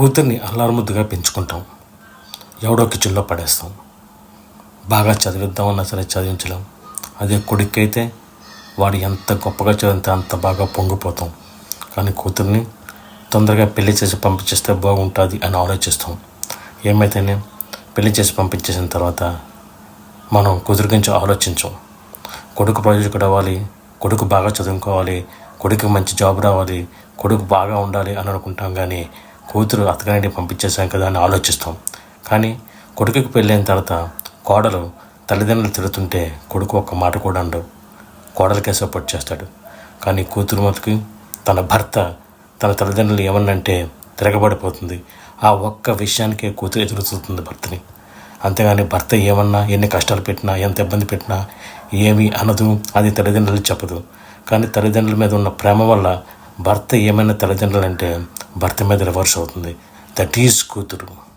కూతుర్ని అల్లారుముద్దుగా పెంచుకుంటాం. ఎవడో కిచెన్లో పడేస్తాం. బాగా చదివిద్దామన్నా సరే చదివించలేం. అదే కొడుకైతే వాడు ఎంత గొప్పగా చదివితే అంత బాగా పొంగిపోతాం. కానీ కూతుర్ని తొందరగా పెళ్ళి చేసి పంపించేస్తే బాగుంటుంది అని ఆలోచిస్తాం. ఏమైతేనే పెళ్ళి చేసి పంపించేసిన తర్వాత మనం కూతురు గురించి ఆలోచించం. కొడుకు ప్రయోజకుడు అవ్వాలి కొడుకు బాగా చదువుకోవాలి కొడుకు మంచి జాబ్ రావాలి కొడుకు బాగా ఉండాలి అని అనుకుంటాం కానీ కూతురు అత్తగారింటికి పంపించేసాం కదా అని ఆలోచిస్తాం. కానీ కొడుకుకి పెళ్ళైన తర్వాత కోడలు తల్లిదండ్రులు తిడుతుంటే కొడుకు ఒక్క మాట కూడా అండవు కోడలకే సపోర్ట్ చేస్తాడు. కానీ కూతురు మటుకు తన భర్త తన తల్లిదండ్రులు ఏమన్నంటే తిరగబడిపోతుంది. ఆ ఒక్క విషయానికే కూతురు ఎదురు చూస్తుంది భర్తని. అంతేగాని భర్త ఏమన్నా ఎన్ని కష్టాలు పెట్టినా ఎంత ఇబ్బంది పెట్టినా ఏమి అనదు అది తల్లిదండ్రులు చెప్పదు. కానీ తల్లిదండ్రుల మీద ఉన్న ప్రేమ వల్ల భర్త ఏమైనా తల్లిదండ్రులు అంటే భర్త మీద రివర్స్ అవుతుంది. దట్ ఈజ్ కూతురు.